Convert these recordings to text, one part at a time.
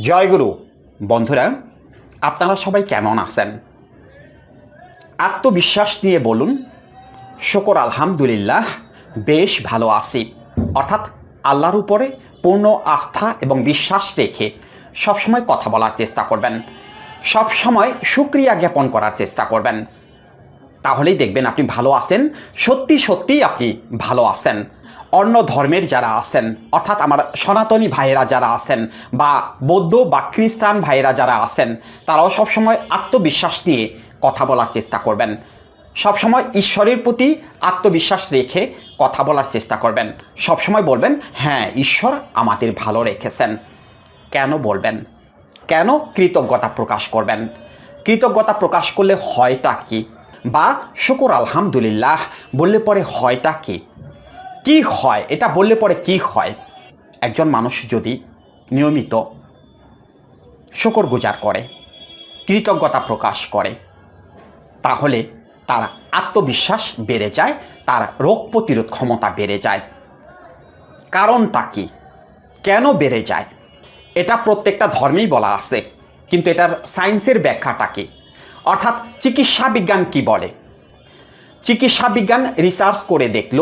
জয়গুরু বন্ধুরা, আপনারা সবাই কেমন আছেন? আত্মবিশ্বাস নিয়ে বলুন, শকর আলহামদুলিল্লাহ, বেশ ভালো আছি। অর্থাৎ আল্লাহর উপরে পূর্ণ আস্থা এবং বিশ্বাস রেখে সবসময় কথা বলার চেষ্টা করবেন। সবসময় সুক্রিয়া জ্ঞাপন করার চেষ্টা করবেন। তাহলেই দেখবেন আপনি ভালো আছেন, সত্যি সত্যিই আপনি ভালো আছেন। অন্য ধর্মের যারা আছেন, অর্থাৎ আমার সনাতনী ভাইয়েরা যারা আছেন বা বৌদ্ধ বা খ্রিস্টান ভাইয়েরা যারা আছেন, তারাও সবসময় আত্মবিশ্বাস নিয়ে কথা বলার চেষ্টা করবেন। সবসময় ঈশ্বরের প্রতি আত্মবিশ্বাস রেখে কথা বলার চেষ্টা করবেন। সবসময় বলবেন হ্যাঁ ঈশ্বর আমাদের ভালো রেখেছেন। কেন বলবেন? কেন কৃতজ্ঞতা প্রকাশ করবেন? কৃতজ্ঞতা প্রকাশ করলে হয়টা কি? বা, শুকুর আলহামদুলিল্লাহ বললে পরে হয়টা কি? কি হয়? এটা বললে পরে কি হয়? একজন মানুষ যদি নিয়মিত শুকর গুজার করে, কৃতজ্ঞতা প্রকাশ করে, তাহলে তার আত্মবিশ্বাস বেড়ে যায়, তার রোগ প্রতিরোধ ক্ষমতা বেড়ে যায়। কারণটা কি? কেন বেড়ে যায়? এটা প্রত্যেকটা ধর্মেই বলা আছে, কিন্তু এটার সায়েন্সের ব্যাখ্যাটা কি? অর্থাৎ চিকিৎসা বিজ্ঞান কি বলে? চিকিৎসা বিজ্ঞান রিসার্চ করে দেখল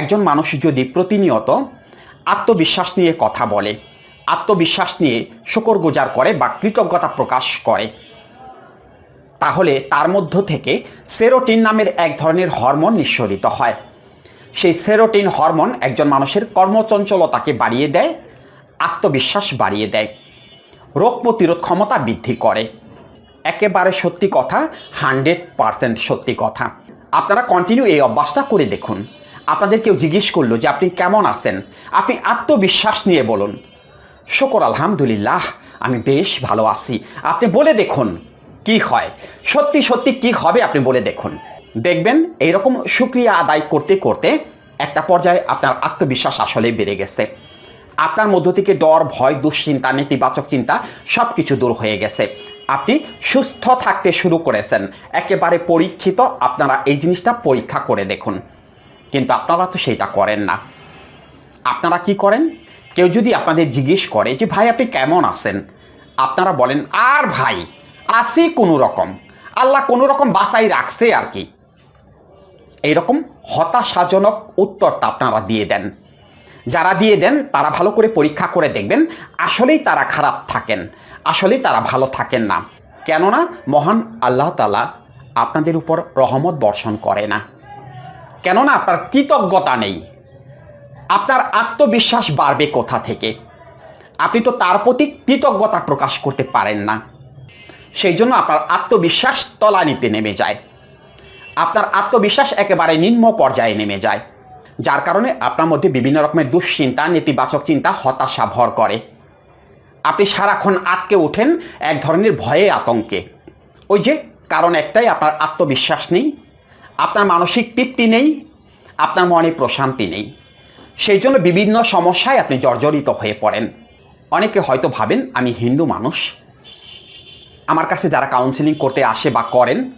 একজন মানুষ যদি প্রতিনিয়ত আত্মবিশ্বাস নিয়ে কথা বলে, আত্মবিশ্বাস নিয়ে শকর গুজার করে বা কৃতজ্ঞতা প্রকাশ করে, তাহলে তার মধ্য থেকে সেরোটিন নামের এক ধরনের হরমোন নিঃসরিত হয়। সেই সেরোটিন হরমোন একজন মানুষের কর্মচঞ্চলতাকে বাড়িয়ে দেয়, আত্মবিশ্বাস বাড়িয়ে দেয়, রোগ প্রতিরোধ ক্ষমতা বৃদ্ধি করে। একেবারে সত্যি কথা, হান্ড্রেড পারসেন্ট সত্যি কথা। আপনারা কন্টিনিউ এই অভ্যাসটা করে দেখুন। আপনাদের কেউ জিজ্ঞেস করল যে আপনি কেমন আছেন? আপনি আত্মবিশ্বাস নিয়ে বলুন। শকর, আলহামদুলিল্লাহ, আমি বেশ ভালো আছি। আপনি বলে দেখুন কি হয়। সত্যি সত্যি কি হবে আপনি বলে দেখুন। দেখবেন এইরকম সুক্রিয়া আদায় করতে করতে একটা পর্যায়ে আপনার আত্মবিশ্বাস আসলে বেড়ে গেছে। আপনার মধ্য থেকে ডর, ভয়, দুশ্চিন্তা, নেতিবাচক চিন্তা সব কিছু দূর হয়ে গেছে। আপনি সুস্থ থাকতে শুরু করেছেন। একেবারে পরীক্ষিত আপনারা এই জিনিসটা পরীক্ষা করে দেখুন। কিন্তু আপনারা তো সেইটা করেন না। আপনারা কি করেন? কেউ যদি আপনাদের জিজ্ঞেস করে যে, ভাই, আপনি কেমন আছেন? আপনারা বলেন, আর ভাই আসি কোনো রকম। আল্লাহ কোনো রকম বাসাই রাখছে আর কি। এইরকম হতাশাজনক উত্তরটা আপনারা দিয়ে দেন। যারা দিয়ে দেন, তারা ভালো করে পরীক্ষা করে দেখবেন, আসলেই তারা খারাপ থাকেন, আসলেই তারা ভালো থাকেন না। কেননা, মহান আল্লাহ তালা আপনাদের উপর রহমত বর্ষণ করে না। কেননা আপনার কৃতজ্ঞতা নেই। আপনার আত্মবিশ্বাস বাড়বে কোথা থেকে? আপনি তো তার প্রতি কৃতজ্ঞতা প্রকাশ করতে পারেন না। সেই জন্য আপনার আত্মবিশ্বাস তলানিতে নেমে যায়। আপনার আত্মবিশ্বাস একেবারে নিম্ন পর্যায়ে নেমে যায়, যার কারণে আপনার মধ্যে বিভিন্ন রকমের দুশ্চিন্তা, নেতিবাচক চিন্তা, হতাশা ভর করে। আপনি সারাক্ষণ আটকে ওঠেন এক ধরনের ভয়ে আতঙ্কে। ওই যে কারণ একটাই, আপনার আত্মবিশ্বাস নেই আপনার মানসিক তৃপ্তি নেই, আপনার মনে প্রশান্তি নেই। সেই জন্য বিভিন্ন সমস্যায় আপনি জর্জরিত হয়ে পড়েন। অনেকে হয়তো ভাবেন, আমি হিন্দু মানুষ। আমার কাছে যারা কাউন্সিলিং করতে আসে বা করেন,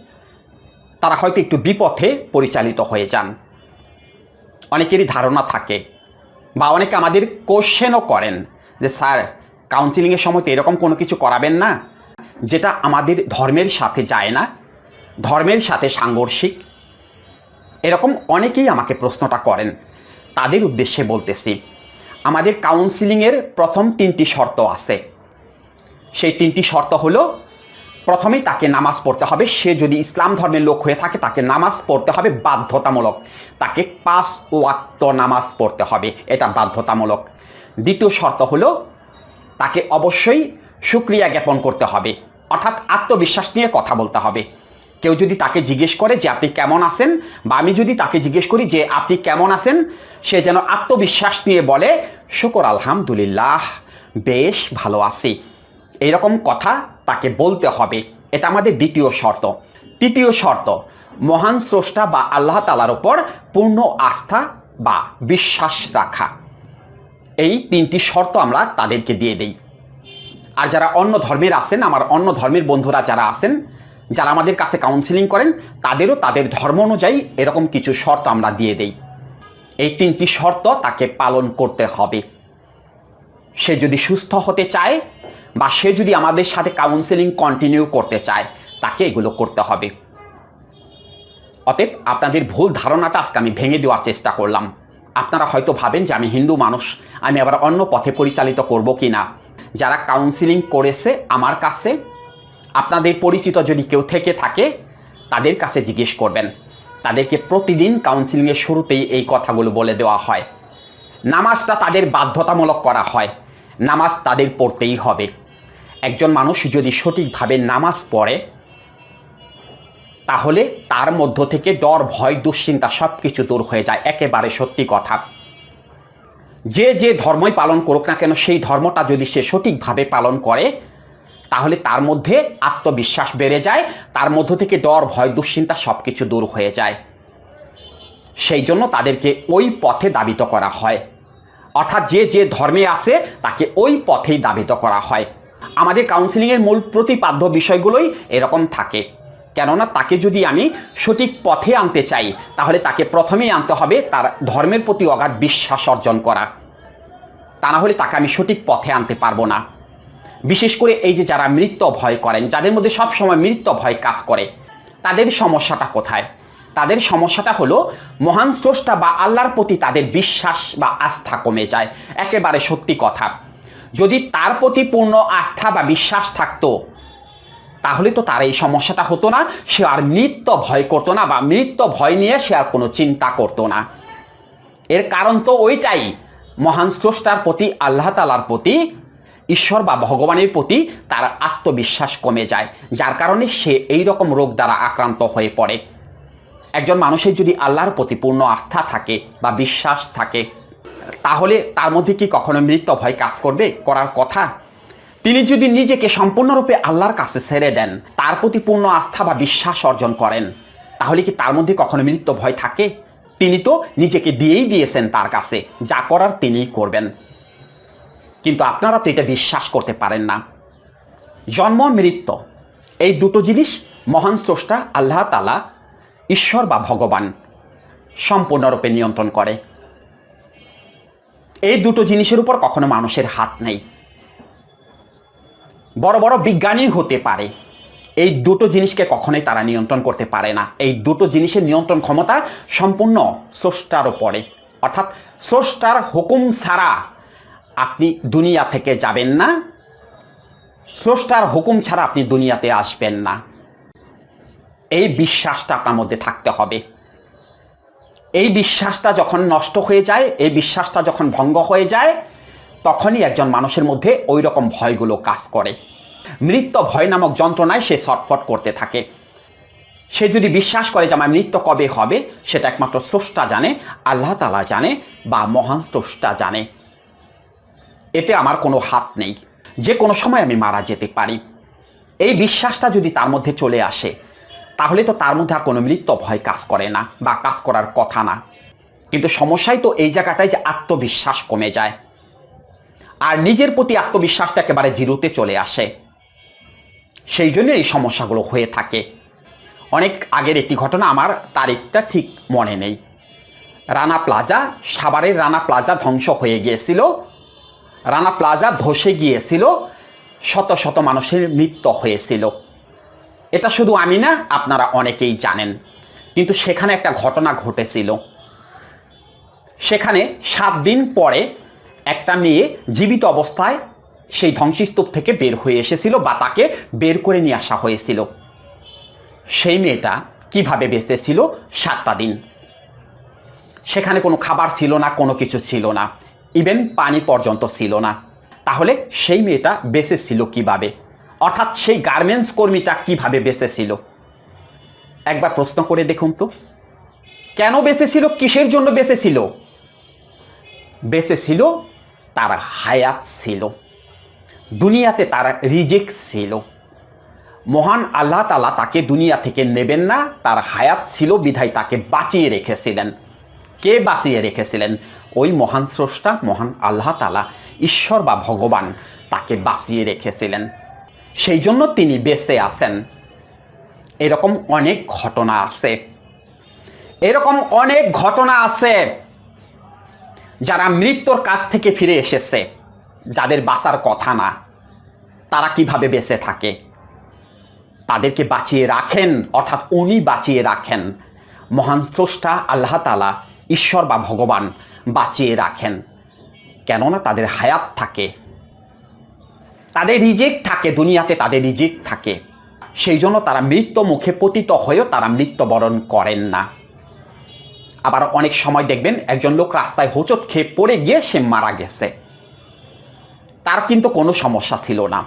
তারা হয়তো একটু বিপথে পরিচালিত হয়ে যান। অনেকেরই ধারণা থাকে বা অনেকে আমাদের কোশ্চেনও করেন যে, স্যার কাউন্সিলিংয়ের সময় তো এরকম কোনো কিছু করাবেন না। যেটা আমাদের ধর্মের সাথে যায় না। ধর্মের সাথে সাংঘর্ষিক। এরকম অনেকেই আমাকে প্রশ্নটা করেন। তাদের উদ্দেশ্যে বলতেছি, আমাদের কাউন্সিলিংয়ের প্রথম তিনটি শর্ত আছে। সেই তিনটি শর্ত হলো, প্রথমেই তাকে নামাজ পড়তে হবে। সে যদি ইসলাম ধর্মের লোক হয়ে থাকে, তাকে নামাজ পড়তে হবে বাধ্যতামূলক। তাকে পাঁচ ওয়াক্ত নামাজ পড়তে হবে, এটা বাধ্যতামূলক। দ্বিতীয় শর্ত হলো, তাকে অবশ্যই সুক্রিয়া জ্ঞাপন করতে হবে। অর্থাৎ আত্মবিশ্বাস নিয়ে কথা বলতে হবে। কেউ যদি তাকে জিজ্ঞেস করে যে আপনি কেমন আছেন, বা আমি যদি তাকে জিজ্ঞেস করি যে আপনি কেমন আছেন, সে যেন আত্মবিশ্বাস নিয়ে বলে, শুকর আলহামদুলিল্লাহ, বেশ ভালো আছি। এইরকম কথা তাকে বলতে হবে। এটা আমাদের দ্বিতীয় শর্ত। তৃতীয় শর্ত, মহান স্রষ্টা বা আল্লাহ তালার ওপর পূর্ণ আস্থা বা বিশ্বাস রাখা। এই তিনটি শর্ত আমরা তাদেরকে দিয়ে দেই। আর যারা অন্য ধর্মের আছেন, আমার অন্য ধর্মের বন্ধুরা যারা আছেন যারা আমাদের কাছে কাউন্সিলিং করেন, তাদেরও তাদের ধর্ম অনুযায়ী এরকম কিছু শর্ত আমরা দিয়ে দেই। এই তিনটি শর্ত তাকে পালন করতে হবে। সে যদি সুস্থ হতে চায় বা সে যদি আমাদের সাথে কাউন্সেলিং কন্টিনিউ করতে চায়, তাকে এগুলো করতে হবে। অতএব আপনাদের ভুল ধারণাটা আজকে আমি ভেঙে দেওয়ার চেষ্টা করলাম। আপনারা হয়তো ভাবেন যে আমি হিন্দু মানুষ, আমি আবার অন্য পথে পরিচালিত করব কি না যারা কাউন্সিলিং করেছে আমার কাছে আপনাদের পরিচিত যদি কেউ থেকে থাকে, তাদের কাছে জিজ্ঞেস করবেন। তাদেরকে প্রতিদিন কাউন্সিলিংয়ের শুরুতেই এই কথাগুলো বলে দেওয়া হয়। নামাজটা তাদের বাধ্যতামূলক করা হয়। নামাজ তাদের পড়তেই হবে। একজন মানুষ যদি সঠিকভাবে নামাজ পড়ে, তাহলে তার মধ্য থেকে ডর, ভয়, দুশ্চিন্তা সব কিছু দূর হয়ে যায়। একেবারে সত্যি কথা। যে যে ধর্মই পালন করুক না কেন, সেই ধর্মটা যদি সে সঠিকভাবে পালন করে তাহলে তার মধ্যে আত্মবিশ্বাস বেড়ে যায়, তার মধ্য থেকে ডর, ভয়, দুশ্চিন্তা সব কিছু দূর হয়ে যায়। সেই জন্য তাদেরকে ওই পথে দাবিত করা হয়। অর্থাৎ যে যে ধর্মে আছে, তাকে ওই পথেই দাবিত করা হয়। আমাদের কাউন্সিলিংয়ের মূল প্রতিপাদ্য বিষয়গুলোই এরকম থাকে। কেননা তাকে যদি আমি সঠিক পথে আনতে চাই, তাহলে তাকে প্রথমেই আনতে হবে তার ধর্মের প্রতি অগাধ বিশ্বাস অর্জন করা। তা না হলে তাকে আমি সঠিক পথে আনতে পারব না। বিশেষ করে এই যে যারা মৃত্যু ভয় করেন, যাদের মধ্যে সব সময় মৃত্যু ভয় কাজ করে, তাদের সমস্যাটা কোথায়? তাদের সমস্যাটা হলো মহান স্রষ্টা বা আল্লাহর প্রতি তাদের বিশ্বাস বা আস্থা কমে যায়। একেবারে সত্যি কথা। যদি তার প্রতি পূর্ণ আস্থা বা বিশ্বাস থাকতো, তাহলে তো তার এই সমস্যাটা হতো না, সে আর মৃত্যু ভয় করতো না বা মৃত্যু ভয় নিয়ে সে আর কোনো চিন্তা করতো না। এর কারণ তো ওইটাই, মহান স্রষ্টার প্রতি, আল্লাহ তালার প্রতি ঈশ্বর বা ভগবানের প্রতি তার আত্মবিশ্বাস কমে যায়, যার কারণে সে এই রকম রোগ দ্বারা আক্রান্ত হয়ে পড়ে। একজন মানুষের যদি আল্লাহর প্রতি পূর্ণ আস্থা থাকে বা বিশ্বাস থাকে, তাহলে তার মধ্যে কি কখনো মৃত্যু ভয় কাজ করবে করার কথা? তিনি যদি নিজেকে সম্পূর্ণরূপে আল্লাহর কাছে ছেড়ে দেন, তার প্রতি পূর্ণ আস্থা বা বিশ্বাস অর্জন করেন, তাহলে কি তার মধ্যে কখনো মৃত্যু ভয় থাকে? তিনি তো নিজেকে দিয়েই দিয়েছেন তার কাছে, যা করার তিনিই করবেন। কিন্তু আপনারা তো এটা বিশ্বাস করতে পারেন না। জন্ম, মৃত্যু, এই দুটো জিনিস মহান স্রষ্টা আল্লাহ তালা ঈশ্বর বা ভগবান সম্পূর্ণরূপে নিয়ন্ত্রণ করে। এই দুটো জিনিসের উপর কখনো মানুষের হাত নেই। বড় বড় বিজ্ঞানী হতে পারে, এই দুটো জিনিসকে কখনোই তারা নিয়ন্ত্রণ করতে পারে না। এই দুটো জিনিসের নিয়ন্ত্রণ ক্ষমতা সম্পূর্ণ স্রষ্টার ওপরে অর্থাৎ স্রষ্টার হুকুম ছাড়া আপনি দুনিয়া থেকে যাবেন না। স্রষ্টার হুকুম ছাড়া আপনি দুনিয়াতে আসবেন না। এই বিশ্বাসটা আপনার মধ্যে থাকতে হবে। এই বিশ্বাসটা যখন নষ্ট হয়ে যায়, এই বিশ্বাসটা যখন ভঙ্গ হয়ে যায়, তখনই একজন মানুষের মধ্যে ওই রকম ভয়গুলো কাজ করে। মৃত্যু ভয় নামক যন্ত্রণায় সে ছটফট করতে থাকে। সে যদি বিশ্বাস করে যে আমার মৃত্যু কবে হবে, সেটা একমাত্র স্রষ্টা জানে, আল্লাহ তালা জানে বা মহান স্রষ্টা জানে। এতে আমার কোনো হাত নেই। যে কোনো সময় আমি মারা যেতে পারি। এই বিশ্বাসটা যদি তার মধ্যে চলে আসে, তাহলে তো তার মধ্যে আর কোনো মৃত্যু ভয় কাজ করে না বা কাজ করার কথা না। কিন্তু সমস্যাই তো এই জায়গাটায় যে আত্মবিশ্বাস কমে যায়। আর নিজের প্রতি আত্মবিশ্বাসটা একেবারে জিরোতে চলে আসে। সেই জন্য এই সমস্যাগুলো হয়ে থাকে। অনেক আগের একটি ঘটনা আমার তারিখটা ঠিক মনে নেই। রানা প্লাজা, সাভারের রানা প্লাজা ধ্বংস হয়ে গিয়েছিল। রানা প্লাজা ধসে গিয়েছিল, শত শত মানুষের মৃত্যু হয়েছিল। এটা শুধু আমি না, আপনারা অনেকেই জানেন। কিন্তু সেখানে একটা ঘটনা ঘটেছিল। সেখানে সাত দিন পরে একটা মেয়ে জীবিত অবস্থায় সেই ধ্বংসস্তূপ থেকে বের হয়ে এসেছিল বা তাকে বের করে নিয়ে আসা হয়েছিল। সেই মেয়েটা কীভাবে বেঁচেছিল সাতটা দিন। সেখানে কোনো খাবার ছিল না, কোনো কিছু ছিল না। ইভেন পানি পর্যন্ত ছিল না। তাহলে সেই মেয়েটা বেঁচে ছিল কীভাবে? অর্থাৎ সেই গার্মেন্টস কর্মীটা কীভাবে বেঁচে ছিল? একবার প্রশ্ন করে দেখুন তো। কেন বেঁচে ছিল? কিসের জন্য বেঁচে ছিল? বেঁচে ছিল তার হায়াত ছিল। দুনিয়াতে তার রিজেক্ট ছিল। মহান আল্লাহ তালা তাকে দুনিয়া থেকে নেবেন না, তার হায়াত ছিল, বিধায় তাকে বাঁচিয়ে রেখেছিলেন। কে বাঁচিয়ে রেখেছিলেন? ওই মহান স্রষ্টা, মহান আল্লাহ তালা ঈশ্বর বা ভগবান তাকে বাঁচিয়ে রেখেছিলেন। সেই জন্য তিনি বেঁচে আছেন। এরকম অনেক ঘটনা আছে। এরকম অনেক ঘটনা আছে যারা মৃত্যুর কাছ থেকে ফিরে এসেছে, যাদের বাঁচার কথা না। তারা কীভাবে বেঁচে থাকে? তাদেরকে বাঁচিয়ে রাখেন, অর্থাৎ উনি বাঁচিয়ে রাখেন। মহান স্রষ্টা, আল্লাহ তালা ঈশ্বর বা ভগবান বাঁচিয়ে রাখেন। কেননা তাদের হায়াত থাকে। তাদের রিজেক্ট থাকে, দুনিয়াতে তাদের রিজেক্ট থাকে। সেই জন্য তারা মৃত্যু মুখে পতিত হয়েও তারা মৃত্যুবরণ করেন না। আবার অনেক সময় দেখবেন একজন লোক রাস্তায় হোঁচট খেয়ে পড়ে গিয়ে সে মারা গেছে। তার কিন্তু কোনো সমস্যা ছিল না।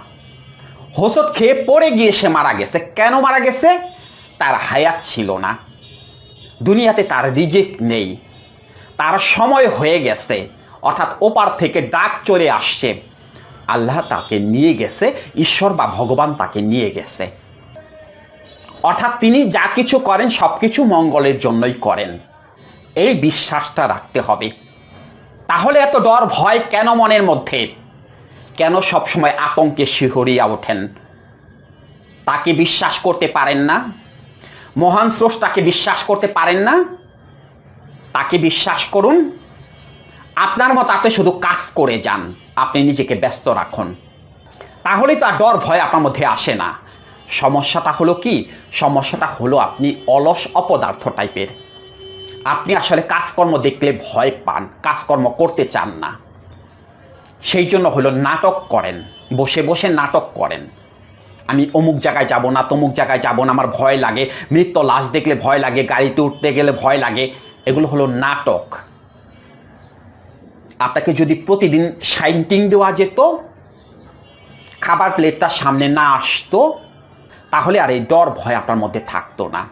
হোঁচট খেয়ে পড়ে গিয়ে সে মারা গেছে। কেন মারা গেছে? তার হায়াত ছিল না। দুনিয়াতে তার রিজেক্ট নেই। তার সময় হয়ে গেছে। অর্থাৎ ওপার থেকে ডাক চলে আসছে। আল্লাহ তাকে নিয়ে গেছে, ঈশ্বর বা ভগবান তাকে নিয়ে গেছে। অর্থাৎ তিনি যা কিছু করেন সব কিছু মঙ্গলের জন্যই করেন। এই বিশ্বাসটা রাখতে হবে। তাহলে এত ডর ভয় কেন মনের মধ্যে? কেন সবসময় আতঙ্কে শিহরিয়া ওঠেন? তাকে বিশ্বাস করতে পারেন না? মহান স্রষ্টাকে বিশ্বাস করতে পারেন না? তাকে বিশ্বাস করুন। আপনার মতো আপনি শুধু কাজ করে যান, আপনি নিজেকে ব্যস্ত রাখুন। তাহলেই তো আর ডর ভয় আপনার মধ্যে আসে না। সমস্যাটা হলো কি? সমস্যাটা হলো আপনি অলস অপদার্থ টাইপের। আপনি আসলে কাজকর্ম দেখলে ভয় পান, কাজকর্ম করতে চান না। সেই জন্য হলো নাটক করেন, বসে বসে নাটক করেন। আমি অমুক জায়গায় যাব না, তমুক জায়গায় যাব না, আমার ভয় লাগে। মৃত্যু লাশ দেখলে ভয় লাগে, গাড়িতে উঠতে গেলে ভয় লাগে। এগুলো হলো নাটক। আপনাকে যদি প্রতিদিন সাইন্টিং দেওয়া যেত, খাবার প্লেটটা সামনে না আসতো, তাহলে আর এই ডর ভয় আপনার মধ্যে থাকতো না।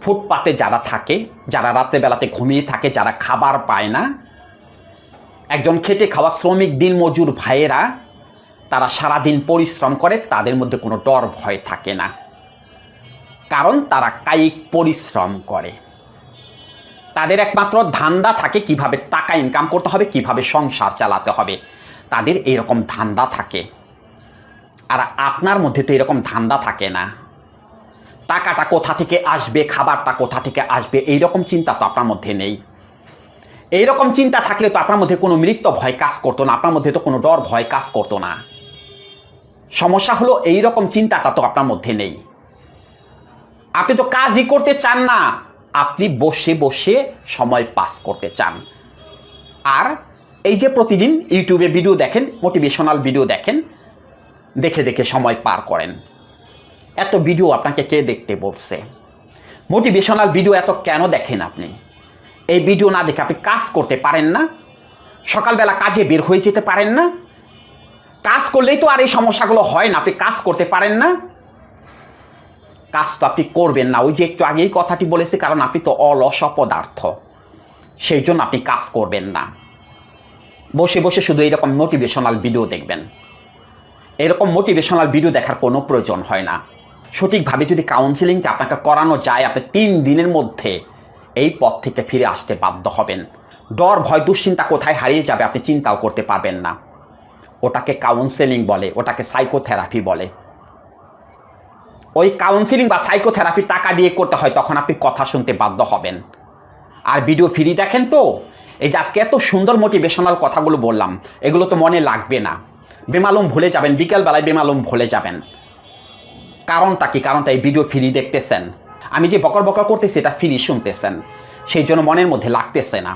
ফুটপাতে যারা থাকে, যারা রাত্রে বেলাতে ঘুমিয়ে থাকে, যারা খাবার পায় না, একজন খেটে খাওয়া শ্রমিক দিন মজুর ভাইয়েরা, তারা সারাদিন পরিশ্রম করে, তাদের মধ্যে কোনো ডর ভয় থাকে না। কারণ তারা কায়িক পরিশ্রম করে। তাদের একমাত্র ধান্দা থাকে কীভাবে টাকা ইনকাম করতে হবে, কীভাবে সংসার চালাতে হবে। তাদের এরকম ধান্দা থাকে। আর আপনার মধ্যে তো এরকম ধান্দা থাকে না। টাকাটা কোথা থেকে আসবে, খাবারটা কোথা থেকে আসবে এই রকম চিন্তা তো আপনার মধ্যে নেই। এইরকম চিন্তা থাকলে তো আপনার মধ্যে কোনো মৃত্যু ভয় কাজ করতো না, আপনার মধ্যে তো কোনো ডর ভয় কাজ করতো না। সমস্যা হলো এই রকম চিন্তাটা তো আপনার মধ্যে নেই। আপনি তো কাজই করতে চান না। আপনি বসে বসে সময় পাস করতে চান। আর এই যে প্রতিদিন ইউটিউবে ভিডিও দেখেন, মোটিভেশনাল ভিডিও দেখেন, দেখে দেখে সময় পার করেন। এত ভিডিও আপনাকে কে দেখতে বলছে? মোটিভেশনাল ভিডিও এত কেন দেখেন আপনি? এই ভিডিও না দেখে আপনি কাজ করতে পারেন না? সকালবেলা কাজে বের হয়ে যেতে পারেন না? কাজ করলেই তো আর এই সমস্যাগুলো হয় না, আপনি কাজ করতে পারেন না? কাজ তো আপনি করবেন না। ওই যে একটু আগেই কথাটি বলেছি, কারণ আপনি তো অলস পদার্থ সেই জন্য আপনি কাজ করবেন না। বসে বসে শুধু এইরকম মোটিভেশনাল ভিডিও দেখবেন। এরকম মোটিভেশনাল ভিডিও দেখার কোনো প্রয়োজন হয় না। সঠিকভাবে যদি কাউন্সিলিংটা আপনাকে করানো যায়, আপনি তিন দিনের মধ্যে এই পথ থেকে ফিরে আসতে বাধ্য হবেন। ডর, ভয়, দুশ্চিন্তা কোথায় হারিয়ে যাবে আপনি চিন্তাও করতে পারবেন না। ওটাকে কাউন্সেলিং বলে, ওটাকে সাইকোথেরাপি বলে। ওই কাউন্সিলিং বা সাইকোথেরাপি টাকা দিয়ে করতে হয়, তখন আপনি কথা শুনতে বাধ্য হবেন। আর ভিডিও ফ্রি দেখেন তো? এই যে আজকে এত সুন্দর মোটিভেশনাল কথাগুলো বললাম, এগুলো তো মনে লাগবে না। বেমালুম ভুলে যাবেন, বিকেলবেলায় বেমালুম ভুলে যাবেন। কারণটা কি? কারণটা এই ভিডিও ফ্রি দেখতেছেন। আমি যে বকর বকর করতেছি, এটা ফ্রি শুনতেছেন। সেই জন্য মনের মধ্যে লাগতেছে না।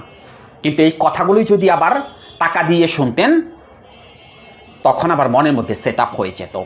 কিন্তু এই কথাগুলোই যদি আবার টাকা দিয়ে শুনতেন, তখন আবার মনের মধ্যে সেট আপ হয়ে যেত।